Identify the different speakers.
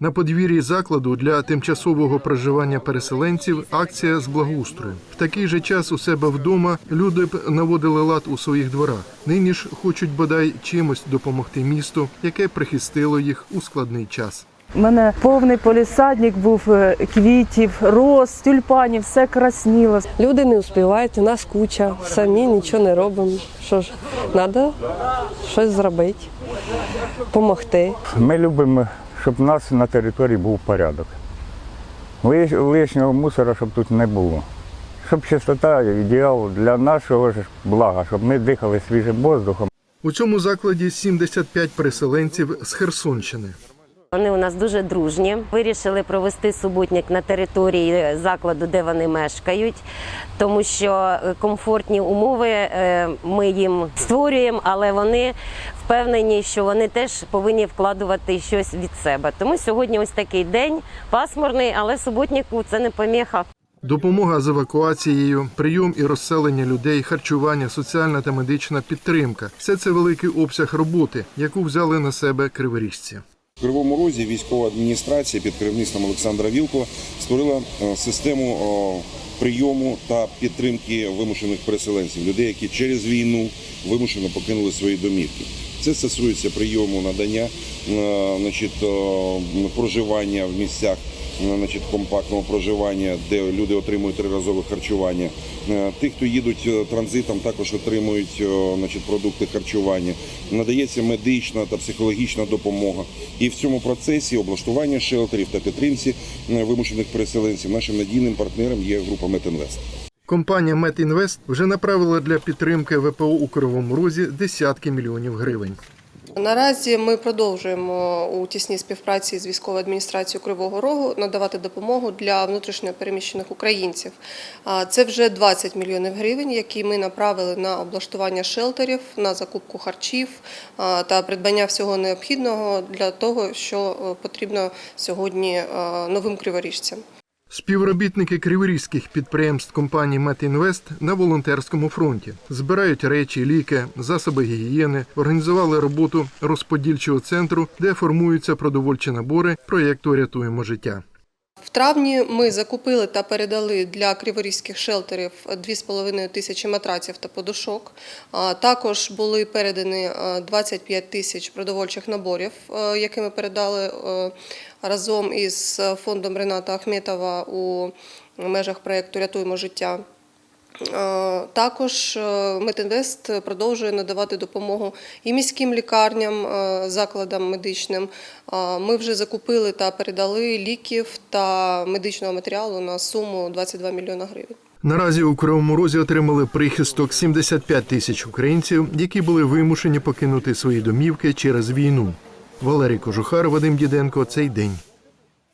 Speaker 1: На подвір'ї закладу для тимчасового проживання переселенців акція з благоустрою. В такий же час у себе вдома люди б наводили лад у своїх дворах. Нині ж хочуть бодай чимось допомогти місту, яке прихистило їх у складний час.
Speaker 2: У мене повний полісадник був е, квітів, роз, тюльпанів, все красніло.
Speaker 3: Люди не успівають, у нас куча, самі нічого не робимо. Що ж, треба щось зробити, допомогти.
Speaker 4: Ми любимо, щоб у нас на території був порядок. Лишнього мусора, щоб тут не було. Щоб чистота ідеал для нашого ж блага, щоб ми дихали свіжим воздухом.
Speaker 1: У цьому закладі 75 переселенців з Херсонщини.
Speaker 5: Вони у нас дуже дружні. Вирішили провести суботник на території закладу, де вони мешкають, тому що е, комфортні умови е, ми їм створюємо, але вони впевнені, що вони теж повинні вкладувати щось від себе. Тому сьогодні ось такий день пасмурний, але суботнику це не поміха.
Speaker 1: Допомога з евакуацією, прийом і розселення людей, харчування, соціальна та медична підтримка все це великий обсяг роботи, яку взяли на себе криворіжці.
Speaker 6: В Кривому Розі військова адміністрація під керівництвом Олександра Вілкова створила е, систему прийому та підтримки вимушених переселенців, людей, які через війну вимушено покинули свої домівки. Це стосується прийому надання е, значить, проживання в місцях е, значить, компактного проживання, де люди отримують триразове харчування. Е, Тих, хто їдуть е, транзитом, також отримують е, значить, продукти харчування. Надається медична та психологічна допомога. І в цьому процесі облаштування шелтерів та підтримці вимушених переселенців нашим надійним партнером є група Метинвест.
Speaker 1: Компанія Метінвест вже направила для підтримки ВПО у Кривому Розі десятки мільйонів гривень.
Speaker 7: Наразі ми продовжуємо у тісній співпраці з військовою адміністрацією Кривого Рогу надавати допомогу для внутрішньо переміщених українців. Це вже 20 мільйонів гривень, які ми направили на облаштування шелтерів, на закупку харчів та придбання всього необхідного для того, що е, потрібно сьогодні е, новим криворіжцям.
Speaker 1: Співробітники криворізьких підприємств компанії Метінвест на волонтерському фронті збирають речі, ліки, засоби гігієни, організували роботу розподільчого центру, де формуються продовольчі набори проєкту Рятуємо життя.
Speaker 7: В травні ми закупили та передали для криворізьких шелтерів 2,5 тисячі матраців та подушок. Також були передані е, 25 тисяч продовольчих наборів, які ми передали разом із фондом Рената Ахметова у межах проєкту Рятуємо життя. Е, Також е, Метинвест продовжує надавати допомогу і міським лікарням, е, закладам медичним. Ми вже закупили та передали ліків та медичного матеріалу на суму 22 мільйона гривень.
Speaker 1: Наразі у Кривому Розі отримали прихисток 75 тисяч українців, які були вимушені покинути свої домівки через війну. Валерій Кожухар, Вадим Діденко. Цей день.